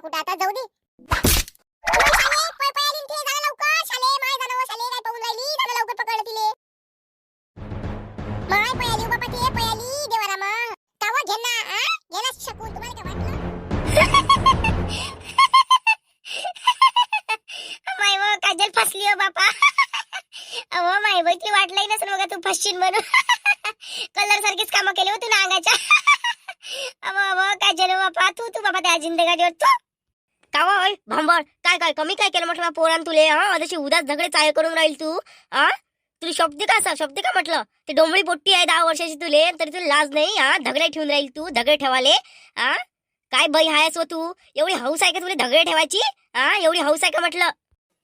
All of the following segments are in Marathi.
आता कुठं? आता जाऊ दे. हो, हो काजल फसली हो बापा. अहो माय बघितली नसेल बघा तू फसशील म्हणून. कलर सारखीच कामं केली होती ना अंगाच्या अहो अहो काजल हो बापा तू तू बाबा त्या जिंदगाडीवर तू. कावा होय? भांबळ काय काय कमी काय केलं म्हटलं? पोरान तुले हा? जशी उदास झगडे चाय करून राहील तू हा? तुला शब्द का असा शब्द का म्हटलं? ते डोंबळी पोट्टी आहे दहा वर्षाची तुले तरी तुला लाज नाही हा? धगडे ठेवून राहील तू धगडे ठेवाले हा? काय बाई हायस व तू? एवढी हौस आहे का तुला धगडे ठेवायची हा? एवढी हौस आहे का म्हटलं?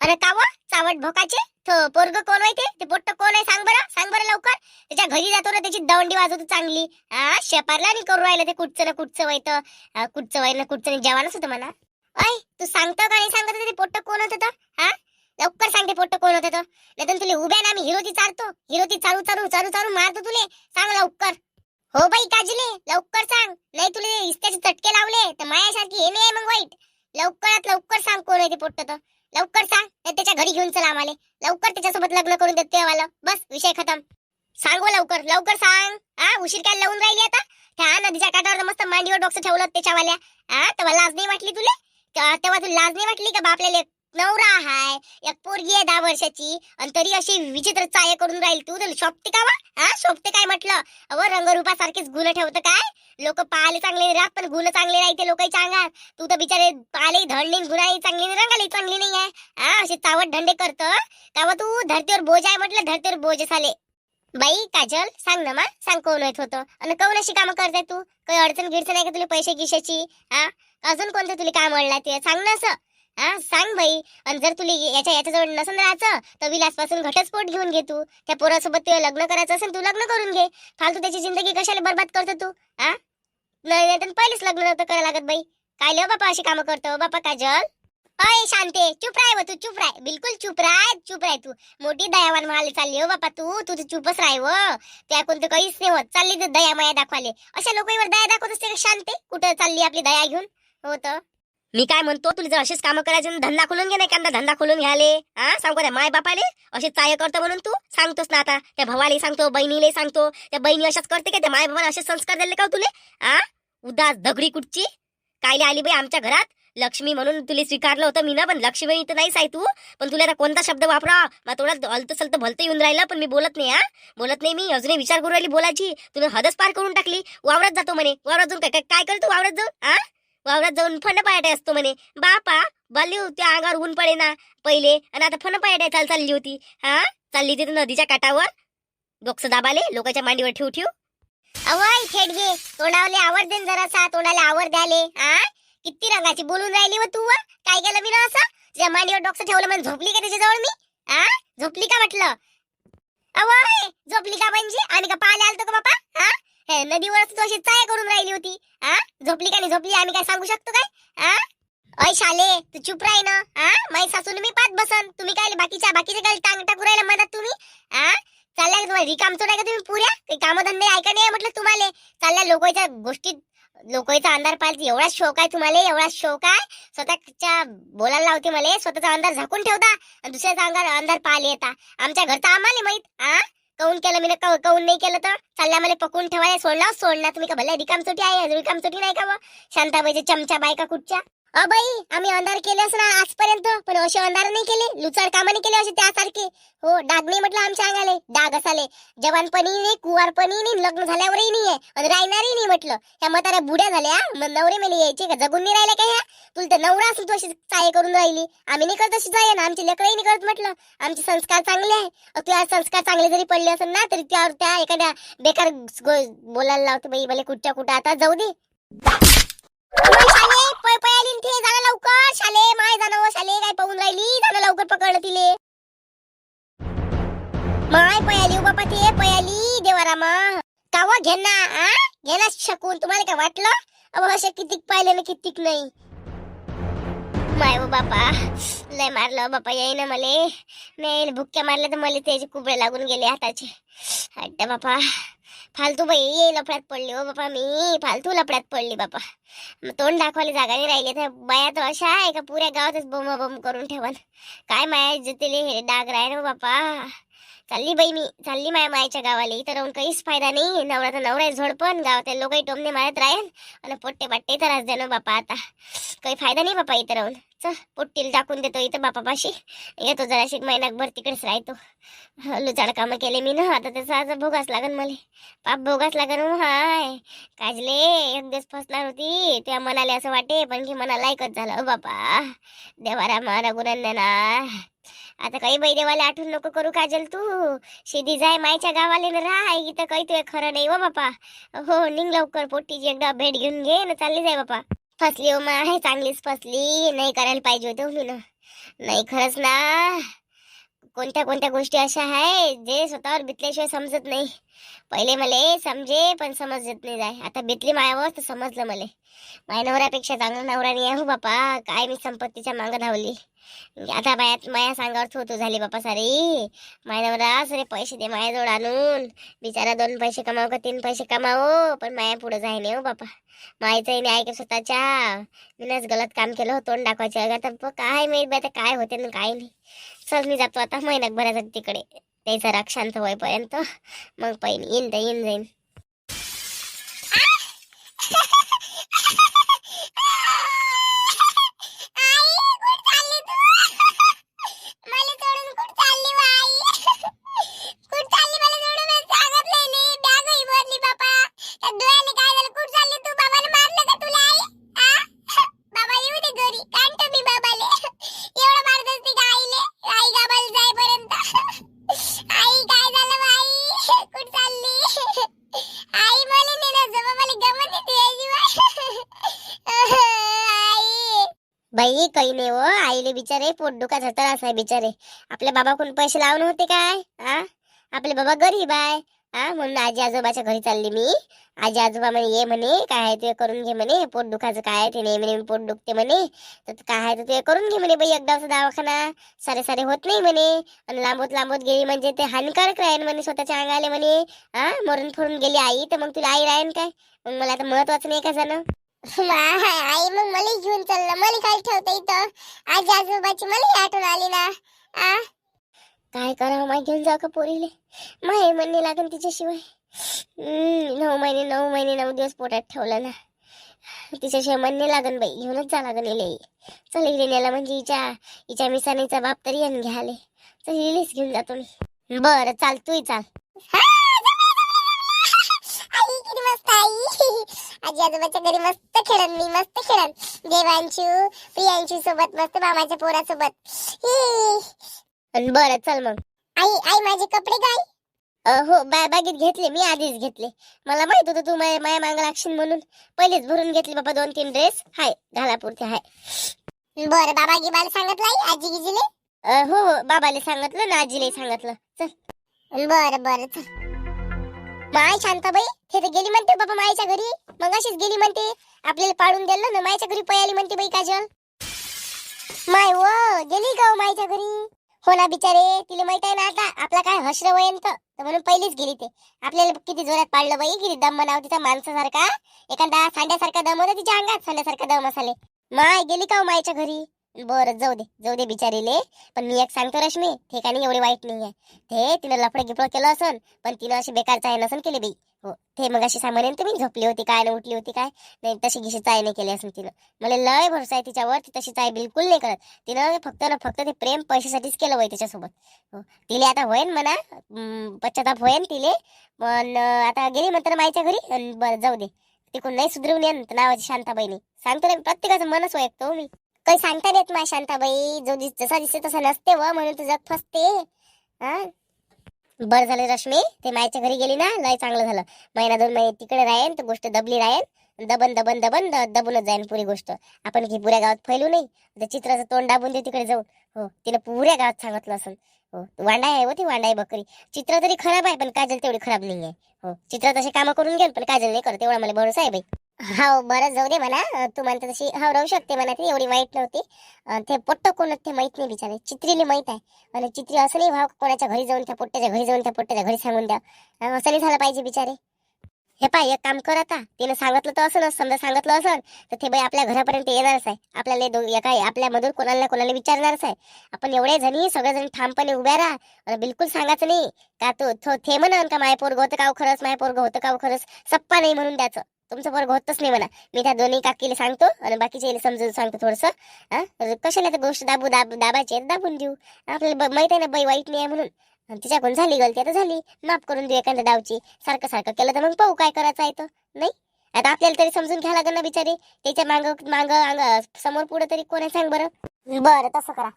अरे काव चावट भोकाचे? तो पोरग कोण आहे ते? पोट्ट कोण आहे? सांग बरं सांग बरं लवकर. त्याच्या घरी जातो ना त्याची दवंडी वाजवतो चांगली हा? शेपारला आणि करू राहिलं ते कुठचं ना कुठचं व्हायचं हा, कुठचं व्हाय ना कुठचं नाही जेवणच होतं म्हणा. अय तू सांगतो का नाही सांगत होतं ते पोट्ट कोण होतं तर? हा? लवकर सांग ते पोट्ट कोण होतं तर. नाही तुला उभ्या ना आम्ही हिरोती चालतो हिरोती चालू चालू चालू चालू मारतो तुले. सांग लवकर. हो बाई काजले लवकर सांग. नाही तुला इस्त्याचे चटके लावले तर मायासारखी हे नाही मग वाईट. लवकरात लवकर सांग कोण आहे ते पोट्ट तर. लवकर सांग त्याच्या घरी घेऊन चला आम्हाला. लवकर त्याच्यासोबत लग्न करून देते वाला बस विषय खतम. सांगू लवकर लवकर सांग. हा उशीर काय लावून राहिली आता? त्या नदीच्या काठावर मस्त मांडीवर डॉक्टर ठेवलं त्याच्यावाल्या. हा तर मला आज नाही वाटली तुले? तेव्हा तू तुला लाज नाही वाटली का बापलेले आपल्याला? एक नवरा हाय एक पोरगी आहे दहा वर्षाची आणि तरी अशी विचित्र चाय करून राहील तू? तर शोभते का वा हा? शोभते काय म्हटलं? अव रंगरूपासारखेच गुण ठेवतं काय? लोक पाहायला चांगले राहत पण गुण चांगले नाही ते लोकांच्या अंगात तू तर बिचारे पाले धडली गुणाही चांगली नाही रंगाली चांगली नाही आहे. हा? असे चावट धंदे करत तेव्हा तू? धरतीवर बोज आहे म्हटलं धरतीवर बोज झाले. बाई काजल सांग ना मा सांग कोण येत होतं? आणि कोण अशी कामं करताय तू? काही अडचण गिडचण आहे का तुला पैसे गिशाची हा? अजून कोणतं तुला काम म्हणलं ते सांग ना असं. हा सांग बाई. आणि जर तुला याच्या याच्याजवळ नसन राहायचं तर विलासपासून घटस्फोट घेऊन घे तू. त्या पोरासोबत तुला लग्न करायचं असेल तू लग्न करून घे. फालतू त्याची जिंदगी कशाला बर्बाद करतो तू? हा? नाही तर पहिलेच लग्न नव्हतं करायला लागत बाई. काय लिहो बापा अशी कामं करतो? हो बापा काजल? अय शांते चुप राय व तू चुप राय. बिलकुल चुप राय चुप राय तू. मोठी दयावान म्हणाले चालली हो बापा तू. तू चुपच राय व. त्या कोणतं काहीच नाही होत. चालली तर दया माया दाखवाले. अशा लोकांवर दया दाखवत असते का शांते? कुठं चालली आपली दया घेऊन? हो तर मी काय म्हणतो तुला जर असेच कामं करायचे ना, धंदा खोलून घे नाही कांदा धंदा खोलून घ्याले. हा? सांगू त्या माय बापाले असे चाय करतो म्हणून तू? सांगतोस ना आता. त्या भावाले सांगतो बहिणीले सांगतो. त्या बहिणी अशाच करते का? त्या माय बाबाला असे संस्कार दिले का हो तुले? हा? उदास दगडी कुठची? कायले आली बाई आमच्या घरात? लक्ष्मी म्हणून तुला स्वीकारलं होतं मी ना पण लक्ष्मी तर नाहीच आहे तू. पण तुला आता कोणता शब्द वापरा? मग थोडा हलत सलत भलतं येऊन राहिलं पण मी बोलत नाही हा? बोलत नाही मी. अजूनही विचार करून राहिली बोलायची. तुला हदच पार करून टाकली. वावरत जातो म्हणे. वावरात जाऊन काय काय- काय करतो वावरत जाऊन? हा? वावरात जाऊन फन पहाटे असतो म्हणे. बापा बाली होती अंगावर ऊन पडे ना पहिले. आणि आता फन पहाटे चाल चालली होती. हा? चालली तिथे नदीच्या काठावर. डोक्स दाबाले लोकांच्या मांडीवर ठेव ठेव. अवय थेट घे तोंडावले आवड दे जरासा तोंडाला आवर द्याले. हा किती रंगाची बोलून राहिली व तू व? काय केलं मी ना असं? तुझ्या मांडीवर डोक्स ठेवलं म्हणजे झोपली का त्याच्याजवळ मी? हा झोपली का म्हटलं? अवय झोपली का म्हणजे? आम्ही का पाहायला आलतो का बापा? हा नदीवर तू अशी चाय करून राहिली होती. हा झोपली का नाही? झोपली? आम्ही काय सांगू शकतो काय? हा अय शाले तू चुप राही ना. हा माई सासून मी पाच बसन. तुम्ही काय बाकीच्या बाकीच्या काय टांग टाकू राहिला मधात तुम्ही? हा चालल्या का तुम्हाला? रिकाम आहे का तुम्ही पुऱ्या? काही कामधंदे ऐका नाही म्हटलं तुम्हाला. चालल्या लोकांच्या गोष्टीत लोकांचा अंधार पाहायचा एवढा शौक आहे तुम्हाला एवढा शौक आहे. स्वतःच्या बोलायला लावते मला. स्वतःचा अंधार झाकून ठेवता. आणि दुसऱ्याचा अंधार अंधार पाहायला येता. आमच्या घरचा आम्हाला माहीत आ? काऊन केलं? मी काऊन नाही केलं तर चालल्या मला पकडून ठेवायला सोडला. सोडला तुम्ही का भले रिकामचोटी आहे रिकाम रिकामचोटी नाही का शांताबाईच्या चमचा बायका कुठच्या? अ बाई आम्ही अंधार केले ना आजपर्यंत पण असे अंधार नाही केले. लुचार कामं नाही केले असे त्यासारखे. हो डाग नाही म्हटलं आमच्या अंगाले. डाग असाले. जवानपणी नाही कुवारपणी नाही लग्न झाल्यावरही नाही आहे आणि राहणारही नाही म्हटलं. ह्या म्हाताऱ्या बुड्या झाल्या मग नवरे मेले यायचे का? जगून नाही राहिले का ह्या? तुला तर नवरा असून तू अशी चाय करून राहिली. आम्ही नाही करत अशी जाय ना आमची लेकरही नाही करत म्हटलं. आमचे संस्कार चांगले आहे. तुला तुझ्या संस्कार चांगले जरी पडले असेल ना तरी त्यावर त्या एखाद्या बेकार बोलायला लावते बाई. मला कुठच्या कुठं. आता जाऊ दे. पळ पळ आली न जाणं लवकर. शाले माय जाणं शाले काय पाहून राहिली? जाणं लवकर पकडलं तिले. माय पयाली बापा ते पयाली देवारामा कावा घेणा ना आ? शकून. तुम्हाला काय वाटलं? अहो अशा कितीक पाहिले ना कितीक नाही. माय बापा लय मारलं बापा येईन मले. नाही भुक्क्या मारल्या तर मला त्याचे कुबळे लागून गेले हाताचे. हट्ट बापा. फालतू बाई लफड्यात पडली हो बापा मी. फालतू लफड्यात पडली बापा. मग तोंड दाखवायला जागा नाही राहिली. तर बाया तर अशा आहे का पुऱ्या गावातच बम बम करून ठेवन. काय माया इज्जतीले हे डाग राय ना हो बापा. चालली बाई मी. चालली माया मायाच्या गावाला. इथं राहून काहीच फायदा नाही. नवरा तर नवरा आहे झोडपण गावातले लोकही टोमने मारत राहील आणि पोट्टे पट्टे त्रास दे ना बापा आता. काही फायदा नाही बापा इथं राहून. चल पोट्टीला टाकून देतो इथं बापापाशी. येतो जराशी महिनाभर तिकडेच राहतो. लुचाड कामं केले मी ना आता त्याचा आज भोगाच लागन मला. पाप भोगाच लागन हो, हाय. काजले एक दिवस फसणार होती त्या मनाले असं वाटे पण की मना लायकच झालं बापा. देवारा मारा गुरंदना आता काही बाई देवाला आठवण नको करू काजल तू. शेती जाय मायच्या गावाले ना राह इथं काही तुझ्या खरं नाही व बापा. हो निघ लवकर पोट्टीची एकदा भेट घेऊन घे ना चालली जाय बापा. फसली हो माय चांगलीच फसली. नाही करायला पाहिजे होतं हो मी ना. नाही खरंच ना. कोणत्या कोणत्या गोष्टी अशा आहे जे स्वतःवर बितल्याशिवाय समजत नाही. पहिले मले समजे पण समजत नाही जाय. आता बितली मायावर तर समजलं मले. माया नवऱ्यापेक्षा चांगला नवरा नाही आहे हो बापा. काय मी संपत्तीच्या मागं धावली. आता माया माया सांगावर थोतू झाली बापा सारी. माय नवरा सरे पैसे दे मायाजवळ आणून. बिचारा दोन पैसे कमाव का तीन पैसे कमावो पण माया पुढं जाय नाही हो बापा. मायचंही नाही ऐक स्वतःच्या. मीनच गलत काम केलं हो तोंड दाखवायचं आता काय माहीत आता काय होते ना काय नाही. चल मी जातो आता महिन्यात भरायसाठी तिकडे. त्याचा राग शांत होईपर्यंत मग पहिली येईन तर येईन जाईन बाई काही नाही हो. आईले बिचारे पोट दुखाचा त्रास बिचारे. आपल्या बाबाकडून पैसे लावून होते काय? आ? आपले बाबा गरीब आहे. हा म्हणून आजी आजोबाच्या घरी चालली मी. आजी आजोबा म्हणे ये म्हणे काय आहे ते करून घे म्हणे. पोट दुखायचं काय आहे ते नेहमी नेहमी पोट दुखते म्हणे. तर काय आहे ते करून घे म्हणे बाई. एकदाचा दवाखाना सारे सारे होत नाही म्हणे. आणि लांबत लांबत गेली म्हणजे ते हानिकारक राहील म्हणे स्वतःच्या अंगाले म्हणे. हा मरून फरून गेली आई तर मग तुला आई राहीन काय? मग मला आता महत्वाचं नाही का जाणं? आई मग मला घेऊन चाललं मला काय ठेवतं इथं? आजी आजोबाची मला आठवण आली ना. आ? काय करावं माय घेऊन जाऊ का पोरीले. माय म्हणणे लागेल तिच्याशिवाय. नऊ महिने नऊ महिने नऊ दिवस पोटात ठेवलं ना. तिच्याशिवाय म्हणणे लागन बाई. घेऊनच जा लागन इले चल इले नेला म्हणजे हिच्या हिच्या मिसानीचा बाप तरी येऊन घ्याले. चल इलेच घेऊन जातो मी बरं चाल तूही चाल. आई किती मस्त आई. आजी आजोबाच्या घरी मस्त खेळन मी मस्त खेळन. देवांशू प्रियांशू सोबत मस्त मामाच्या पोरासोबत. बरं चल मग. आई आई माझे कपडे काय? हो बा बागेत घेतले मी आधीच घेतले. मला माहीत होतं तू माया माया मागं लागशील म्हणून. पहिलेच भरून घेतले बाबा दोन तीन ड्रेस हाय घालापुरते हाय. बरं बाबा गिबाला सांगितलं आई आजी गिजीले हो हो बाबाले सांगितलं ना आजीले सांगितलं. चल. बरं बरं चल. माय शांताबाई हे तर गेली म्हणते बाबा मायच्या घरी. मग अशीच गेली म्हणते. आपल्याला पाडून दिलं ना मायच्या घरी पयाली म्हणते बाई काजल. माय व गेली का हो मायच्या घरी? हो ना बिचारे तिला माहीत आहे ना आता आपला काय हसर वयंत तर. म्हणून पहिलीच गेली ते. आपल्याला किती जोरात पाडलं बाई किती दम म्हणाव तिचा माणसासारखा. एखादा सांड्यासारखा दम होता तिच्या अंगात सांड्यासारखा दम असाले माय गेली का हो मायच्या घरी? बरं जाऊ दे जाऊ दे बिचारीले. पण मी एक सांगतो रश्मी ठिकाणी एवढी वाईट नाही आहे ते तिनं लफडं गिफडं केलं असन पण तिनं अशी बेकार चाय नसन केली बाई. हो ते मग अशी सामान्य तुम्ही झोपली होती काय ना उठली होती काय? नाही तशी घिशी चाय नाही केली असेल तिनं. मला लय भरोसा आहे तिच्यावर ती तशी चाय बिलकुल नाही करत. तिनं फक्त ना फक्त ते प्रेम पैशासाठीच केलं होय तिच्यासोबत. हो तिले आता होईन म्हणा पश्चाताप होईन तिले. पण आता गेली म्हणतात माईच्या घरी अन बरं जाऊ दे. तिकडून नाही सुधरवून येईन नावाची शांताबाईनी. सांगतो ना प्रत्येकाचं मनच ओळखतो हो मी. काही सांगता येत मा शांताबाई. जो दिस जसा दिसते तसा नसते व म्हणून तुझं फसते. हा? बरं झालं रश्मी ते मायच्या घरी गेली ना लय चांगलं झालं. महिना दोन महिने तिकडे राहीन तर गोष्ट दबली राहीन दबन दबन दबन द- दबूनच जाईन पुरी गोष्ट. आपण की पुऱ्या गावात फैलू नाही त्या चित्राचं तोंड दाबून दे तिकडे जाऊन. हो तिला पुऱ्या गावात सांगितलं असं हो वांडा आहे व ती वांडा आहे बकरी. चित्र तरी खराब आहे पण काजल तेवढी खराब नाही आहे हो चित्र तसे कामं करून घेईन पण काजल नाही करत एवढा मला भरोसा आहे बाई. हो बरं जाऊ दे म्हणा. तू म्हणता तशी हो राहू शकते म्हणा ती एवढी वाईट नव्हती. ते पोट्ट कोण ते माहीत नाही बिचारे. चित्रीले माहीत आहे. आणि चित्री असं नाही भाव कोणाच्या घरी जाऊन त्या पोट्ट्याच्या घरी जाऊन त्या पोट्ट्याच्या घरी सांगून द्या. असं नाही झालं पाहिजे बिचारे. हे पाय एक काम कर आता. तिनं सांगितलं तर असं समजा सांगितलं असं तर ते बाई आपल्या घरापर्यंत येणारच आहे. आपल्याला दो- एका आपल्यामधून कोणाला ना कोणाला विचारणारच आहे. आपण एवढे जणी सगळेजण ठामपणे उभ्या राहा. आणि बिलकुल सांगायचं नाही. का तो थे म्हणन का माय पोरग होतं का हो खरंच? माय पोरग होतं का हो खरंच? सप्पा नाही म्हणून द्यायचं. तुमचं पोरग होतच नाही म्हणा. मी त्या दोन्ही काकीला सांगतो आणि बाकीचे समजून सांगतो थोडस. कशाला तर गोष्ट दाबू दाब दाबायची दाबून देऊ. आपल्याला माहीत आहे ना बाई वाईट नाही आहे म्हणून. तिच्याकडून झाली गलती आता झाली. माफ करून देऊ एखाद्या डावची. सारखं सारखं केलं तर मग पाहू काय करायचं आहे तर नाही? आता आपल्याला तरी समजून घ्यावं लागेल ना बिचारी. त्याच्या मांग मांग अंग समोर पुढे तरी कोणी सांग बरं? बरं तसं करा.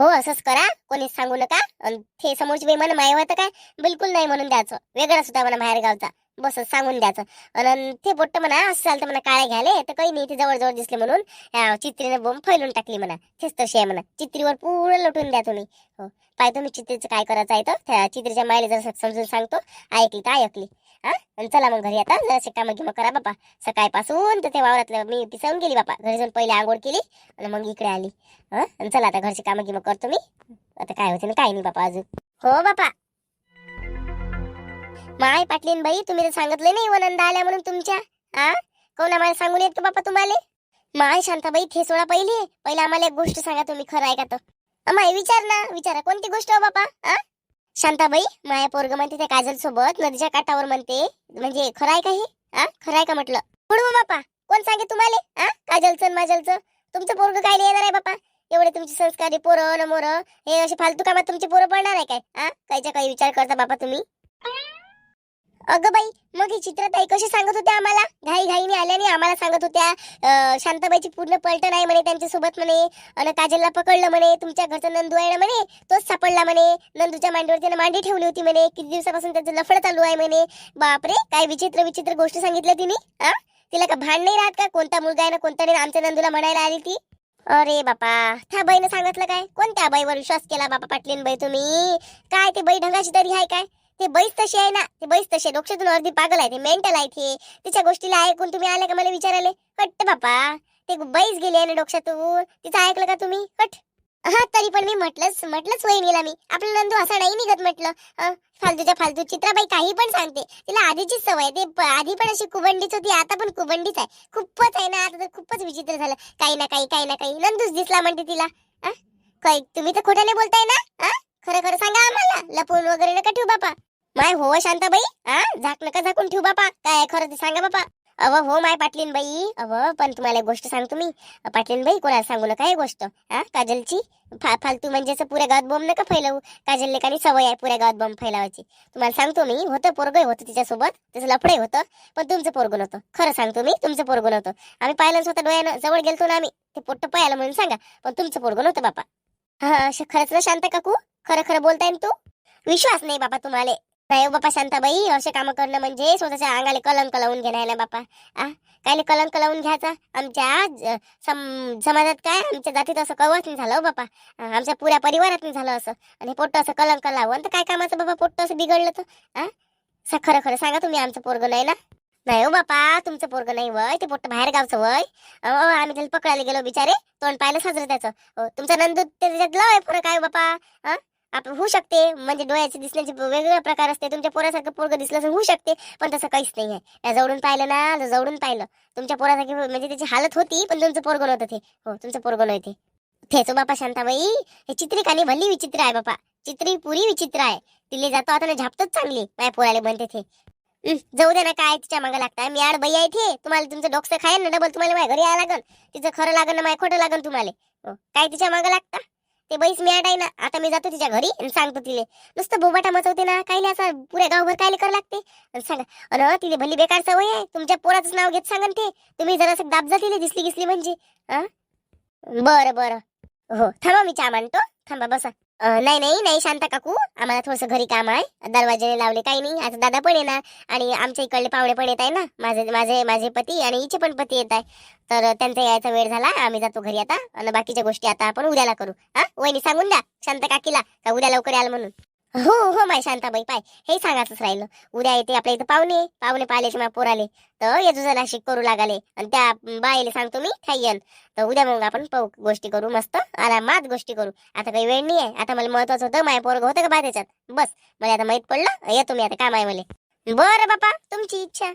हो असंच करा. कोणीच सांगू नका. आणि ते समोरची बाई म्हणा माय होतं काय? बिलकुल नाही म्हणून द्यायचं. वेगळा सुद्धा म्हणा बाहेर गावचा बस सांगून द्यायचं. आणि ते बोट्ट म्हणा असं चालतं म्हणा काळे घ्याले तर काही नाही ते जवळजवळ दिसले म्हणून ह्या चित्रीने बोंब फैलून टाकली म्हणा. तेच तशी आहे म्हणा. चित्रीवर पूर्ण लुटून द्या तुम्ही. हो. पाय तुम्ही चित्रीचं काय करायचं आहे तर त्या चित्रीच्या मायला जर समजून सांगतो. ऐकली तर ऐकली. हा? आणि चला मग घरी आता. जरा कामं गिमं करा बापा. सकाळपासून तर ते वावरातलं मी पिसावून गेली बापा. घरी जाऊन पहिले आंघोळ केली आणि मग इकडे आली. हं? चला आता घरची कामं गिमं करतो मी. आता काय होते ना काय नाही बापा अजून. हो बापा. माय पाटलीन बाई तुम्ही तर सांगितलं नाही वनंदा आल्या म्हणून तुमच्या. आ? कोण आम्हाला सांगून येत का बापा तुम्हाला? माय शांताबाई थे सोळा पहिले. पहिले आम्हाला एक गोष्ट सांगा तुम्ही खरं आहे का तर माय विचार ना विचारा कोणती गोष्ट हो बापा? आ? शांताबाई माया पोरग म्हणते त्या काजल सोबत नदीच्या काठावर म्हणते. म्हणजे खरं आहे का हे? आ? खरं आहे का म्हटलं? पुढं हो बापा कोण सांगे तुम्हाला? आ? काजलचं माझलचं तुमचं पोरग काय येणार आहे बापा? एवढे तुमचे संस्कारी पोरं न मोर हे असे फालतू कामात तुमचे पोरं पडणार आहे काय? आ? कायच्या काही विचार करता बापा तुम्ही. अगं बाई मग ही चित्रताई कशी सांगत होत्या आम्हाला? घाई घाईने आल्याने आम्हाला सांगत होत्या शांताबाईची पूर्ण पलटण आहे म्हणे त्यांच्यासोबत म्हणे अन काजलला पकडलं म्हणे तुमच्या घरचा नंदू आहे ना म्हणे तोच सापडला म्हणे. नंदूच्या मांडीवर त्यानं मांडी ठेवली होती म्हणे किती दिवसापासून त्याचं लफड चालू आहे म्हणे. बापरे काय विचित्र विचित्र गोष्ट सांगितल्या तिने हा तिला का भान नाही राहत का? कोणता मुलगा आहे ना कोणता नाही आमच्या नंदूला म्हणायला आली ती? अरे बापा त्या बाईनं सांगितलं काय? कोणत्या बाईवर विश्वास केला बापा पाटलीन बाई तुम्ही? काय ते बाई ढंगाची तरी आहे काय? ते बैस तशी आहे ना ते बैस तसे आहे. अर्धी पागल आहे ते मेंटल आहे ते. तिच्या गोष्टीला ऐकून तुम्ही आले का मला विचारायला? हट्ट बापा. ते बैस गेली आहे ना डोक्षातून तिचं ऐकलं का तुम्ही? हट. हा तरी पण मी म्हटलंच म्हटलंच वहिनीला मी. आपला नंदू असा नाही निघत म्हटलं. फालतूच्या फालतू चित्राबाई काही पण सांगते. तिला आधीचीच सवय ते आधी पण अशी कुबंडीच होती आता पण कुबंडीच आहे. खूपच आहे ना आता तर खूपच विचित्र झालं. काही ना काही काही ना काही. नंदूच दिसला म्हणते तिला. काही तुम्ही तर खोट्याने बोलताय ना? खरं खरं सांगा आम्हाला. लपून वगैरे नका ठेवू बापा. माय हो शांताबाई. हा झाक नका झाकून ठेवू बापा. काय खरं ते सांगा बापा. अव हो माय पाटलीन बाई अव पण तुम्हाला एक गोष्ट सांगतो मी. पाटलीन बाई कोणाला सांगू नका ही गोष्ट. हा काजलची? फा फालतू म्हणजे असं पुऱ्या गावात बॉम्ब नका फैलावू. काजल लेकानी सवय आहे पुऱ्या गावात बॉम्ब फैलावायची. तुम्हाला सांगतो मी होतं पोरगं होतं तिच्यासोबत. त्याचं लफडे होतं पण तुमचं पोरगं नव्हतं. खरं सांगतो मी तुमचं पोरगं नव्हतं. आम्ही पाहिलं स्वतः डोळ्यानं जवळ गेलतो ना आम्ही. ते पोट्ट पाहिलं म्हणून सांगा पण तुमचं पोरगं नव्हतं बापा. हा खरंच ना शांत काकू? खरं खरं बोलताय ना तू? विश्वास नाही बापा तुम्हाला. नाही हो बापा शांताबाई? असे कामं करणं म्हणजे स्वतःच्या अंगाला कलंक लावून घेणं बापा. आ? काय कलंक लावून घ्यायचा? आमच्या सम- समाजात काय? आमच्या जातीत असं कवच नाही झालं हो बापा. आमच्या पुऱ्या परिवारात नाही झालं असं. आणि पोट्ट असं कलंक लावून. तर काय कामाचं बाबा? पोट्ट असं बिघडलं तर? आ? खरं खरं सांगा तुम्ही आमचं पोरग नाही ना? नाही हो बापा तुमचं पोरग नाही वय. ते पोट्ट बाहेर गावचं वय अहो आम्ही त्याला पकडायला गेलो बिचारे. तोंड पाहिलं साजरं त्याचं. हो, तुमचा नंदू त्याच्यात लय फरक आहे हो बापा. हा आप होऊ शकते. म्हणजे डोळ्याचे दिसण्याचे वेगवेगळे प्रकार असते. तुमच्या पोरासारखं पोरग दिसलं असं होऊ शकते. पण तसं काहीच नाही आहे. या जवळून पाहिलं ना तर जवळून पाहिलं तुमच्या पोरासारखी म्हणजे त्याची हालत होती पण तुमचं पोरग नव्हतं ते. हो तुमचं पोरग नव्हते. ठेचो बापा शांताबाई. हे चित्रिकाने भल्ली विचित्र आहे बापा. चित्री पुरी विचित्र आहे. तिले जातो आता ना झापतच चांगली. माझ्या पोराले म्हणते ते. जाऊ दे ना काय तिच्या मागं लागताय मी आड बाई आहे ते तुम्हाला तुमचं डोकसं खायन ना डबल तुम्हाला माझ्या घरी यायला लागन. तिचं खरं लागन ना माझ्या खोटं लागन तुम्हाला. हो, काय तिच्या मागं लागता? ते बैस मी आहे ना आता मी जातो तिच्या घरी आणि सांगतो तिले. नुसतं बोबाटा मचवते ना काही नाही असं पुऱ्या गावभर काय करावं लागते. आणि सांगा अन तिले भली बेकार सवय आहे. तुमच्या पोराचं नाव घेत सांगन ते. तुम्ही जरा दाब जा तिले दिसली गिसली म्हणजे. हा बरं बरं. हो थांबा मी चहा मांडतो. थांबा बसा. नाही नाही नाही शांत काकू. आम्हाला थोडंसं घरी काम आहे. दरवाजाने लावले काही नाही. आता दादा पण येणार. आणि आमच्या इकडले पाहुणे पण येत आहे ना. माझे माझे माझे पती आणि हिचे पण पती येत आहे तर त्यांचा यायचा वेळ झाला. आम्ही जातो घरी आता. आणि बाकीच्या गोष्टी आता आपण उद्याला करू. हा? वहिनी सांगून द्या शांत काकीला. का उद्या लवकर याल म्हणून? हो हो माय शांताबाई पाय हे सांगायचंच राहिलं. उद्या येते आपल्या इथं पाहुणे पाहुणे पाहिलेचे पोर पोराले. तर येजू नाशिक करू लागाले. आणि त्या बाईले सांगतो मी थायन तर उद्या मग आपण पाहू गोष्टी करू मस्त आरामात गोष्टी करू. आता काही वेळ नाही आहे आता मला महत्वाचं होतं माय पोरग होतं का बा त्याच्यात बस. मला आता माहीत पडलं येतो मी आता काम आहे मला बरं बापा तुमची इच्छा.